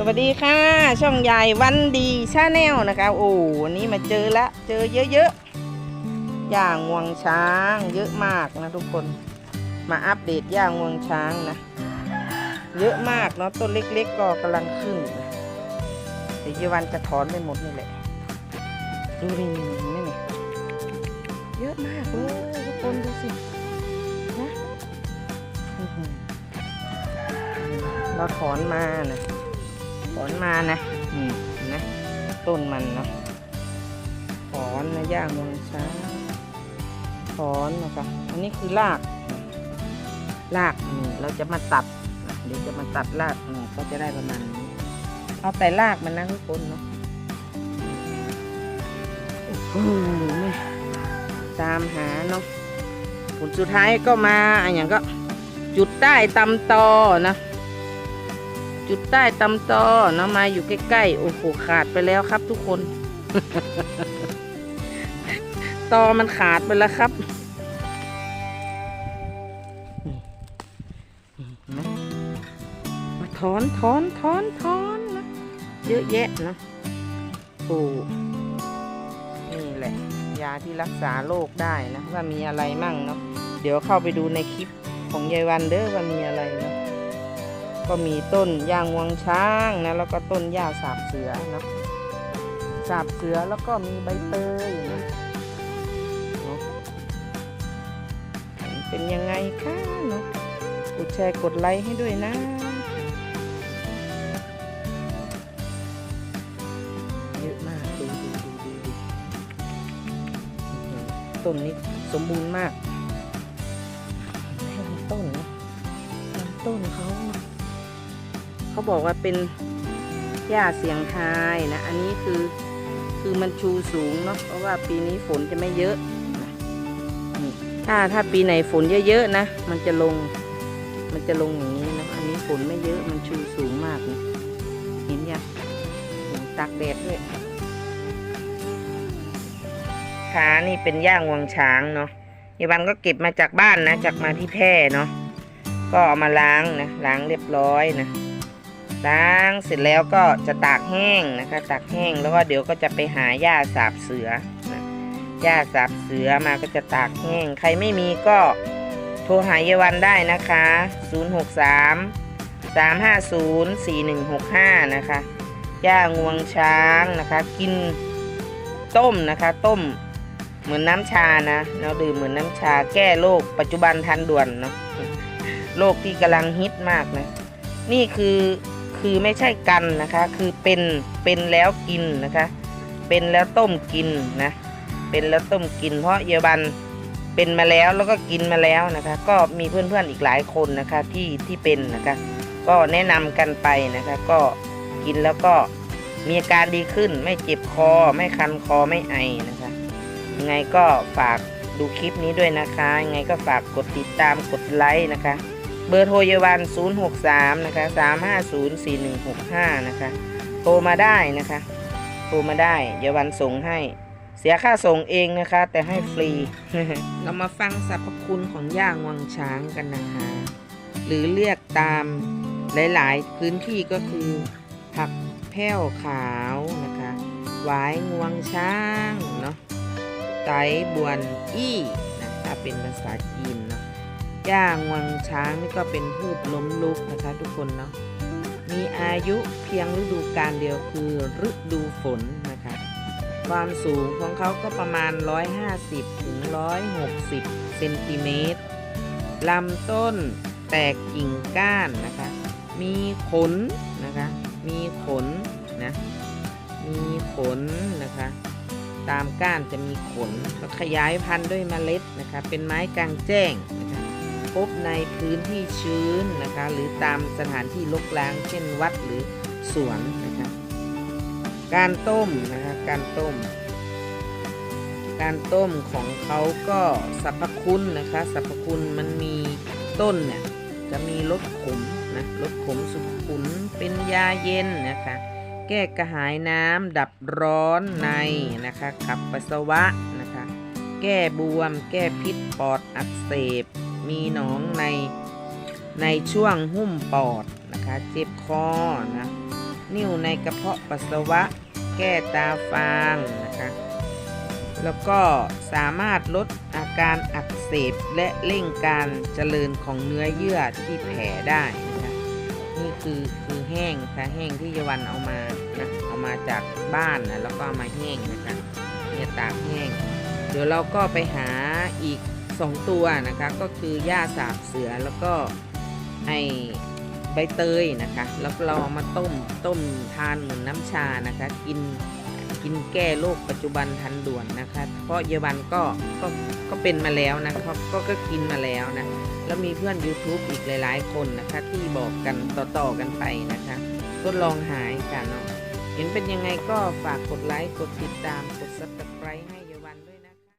สวัสดีค่ะ ช่องใหญ่วันดีชาแนลนะคะ โอ้วันนี้มาเจอละเจอเยอะๆย่างงวงช้างเยอะมากนะทุกคนมาอัปเดตย่างงวงช้างนะ เยอะมากเนาะต้นเล็กๆก็กำลังขึ้นเดี๋ยวเยวันจะถอนไปหมดนี่แหละดูนี่นี่นี่เยอะมากเลยทุกคนดูสินะเราถอนมานะ อนมานะอืมเห็นะต้นมันเนาะถอนนะย่างงช้าถอนนะคะอันนี้คือรากรากนี่เราจะมาตัดเดี๋ยวจะมาตัดรากก็จะได้ประมาณนี้เอาแต่รากมันนะทุกคนเนาะโอ้โหนี่ตามหาเนาะผลสุดท้ายก็มาอันอย่างก็จุดใต้ตำตอนะ จุดใต้ตำตอเนาะมาอยู่ใกล้ๆ โอ้โหขาดไปแล้วครับทุกคน ตอมันขาดไปแล้วครับมาถอนถอนถอนถอนนะเยอะแยะนะโอ้นี่แหละ ยาที่รักษาโรคได้นะ ว่ามีอะไรมั่งเนาะเดี๋ยวเข้าไปดูในคลิปของยายวันเด้อว่ามีอะไรเนาะ ก็มีต้นย่างงวงช้างนะแล้วก็ต้นหญ้าสาบเสือนะสาบเสือแล้วก็มีใบเตยนะเป็นยังไงคะเนาะกดแชร์กดไลค์ให้ด้วยนะเยอะมากดูดูดูดูต้นนี้สมบูรณ์มากให้ลำต้นนะต้นเขา เขาบอกว่าเป็นหญ้าเสียงทายนะ อันนี้คือคือมันชูสูงเนาะเพราะว่าปีนี้ฝนจะไม่เยอะถ้าถ้าปีไหนฝนเยอะๆนะ มันจะลงมันจะลงอย่างนี้นะอันนี้ฝนไม่เยอะมันชูสูงมากเลยเห็นยังตากแดดด้วยขานี่เป็นย่างวงช้างเนาะยายวันก็เก็บมาจากบ้านนะจากมาที่แพร่เนาะก็เอามาล้างนะล้างเรียบร้อยนะ ล้างเสร็จแล้วก็จะตากแห้งนะคะตากแห้งแล้วก็เดี๋ยวก็จะไปหาหญ้าสาบเสือนะหญ้าสาบเสือมาก็จะตากแห้ง ใครไม่มีก็โทรหาเยาวันได้นะคะ 063 350 4165 นะคะย่างวงช้างนะคะ กินต้มนะคะต้มเหมือนน้ำชานะเราดื่มเหมือนน้ำชาแก้โรคปัจจุบันทันด่วนเนาะโรคที่กำลังฮิตมากนะ นี่คือ คือไม่ใช่กันนะคะ คือเป็นเป็นแล้วกินนะคะ เป็นแล้วต้มกินนะ เป็นแล้วต้มกิน เพราะเยาวันเป็นมาแล้วแล้วก็กินมาแล้วนะคะ ก็มีเพื่อนๆอีกหลายคนนะคะที่ที่เป็นนะคะ ก็แนะนำกันไปนะคะ ก็กินแล้วก็มีอาการดีขึ้น ไม่เจ็บคอ ไม่คันคอไม่ไอนะคะยังไงก็ฝากดูคลิปนี้ด้วยนะคะยังไงก็ฝากกดติดตามกดไลค์นะคะ เบอร์โทรเยาวัน 063 นะคะ 3504165 นะคะ โทรมาได้นะคะ โทรมาได้ เยาวันส่งให้ เสียค่าส่งเองนะคะ แต่ให้ฟรี เรามาฟังสรรพคุณของย่างวังช้างกันนะคะ หรือเรียกตามหลาย ๆ พื้นที่ก็คือ ผักแพ้วขาวนะคะหวายงวงช้างเนาะไตบวนอี้นะถ้าเป็นภาษาจีนเนาะ ย่างวงช้างนี่ก็เป็นพืชล้มลุกนะคะทุกคนเนาะมีอายุเพียงฤดูกาลเดียวคือฤดูฝนนะคะ ความสูงของเขาก็ประมาณ 150ถึง160เซนติเมตรลำต้นแตกกิ่งก้านนะคะ มีขนนะคะ มีขนนะ มีขนนะคะ ตามก้านจะมีขนแล้วขยายพันธุ์ด้วยเมล็ดนะคะ เป็นไม้กลางแจ้งนะ บในพื้นที่ชื้นนะคะ หรือตามสถานที่ลกล้าง เช่นวัดหรือสวนนะคะการต้มนะคะการต้ม การต้มของเขาก็สรรพคุณนะคะสรรพคุณมันมีต้นเนี่ยจะมีรสขมนะรสขมสุขุนเป็นยาเย็นนะคะแก้กระหายน้ำดับร้อนในนะคะขับปัสสาวะนะคะ แก้บวม แก้พิษปอดอักเสบ มีหนองในในช่วงหุ้มปอดนะคะ เจ็บคอนะนิ่วในกระเพาะปัสสาวะ แก้ตาฟางนะคะ แล้วก็สามารถลดอาการอักเสบและเร่งการเจริญของเนื้อเยื่อที่แผลได้นะคะนี่คือคือแห้งค่ะแห้งที่ยวันเอามานะเอามาจากบ้านนะแล้วก็มาแห้งนะคะเนี่ยตากแห้ง เดี๋ยวเราก็ไปหาอีก 2 ตัวนะคะก็คือหญ้าสาบเสือแล้วก็ไอใบเตยนะคะแล้วเราเอามาต้มต้มทานเหมือนน้ำชานะคะ กินกินแก้โรคปัจจุบันทันด่วนนะคะ เพราะเยาวันก็ก็ก็เป็นมาแล้วนะเขาก็ก็กินมาแล้วนะแล้วมีเพื่อน YouTube อีกหลาย ๆ คนนะคะ ที่บอกกันต่อๆกันไปนะคะทดลองหายกันเนาะเห็นเป็นยังไงก็ฝากกดไลค์ กดติดตาม กด subscribe ให้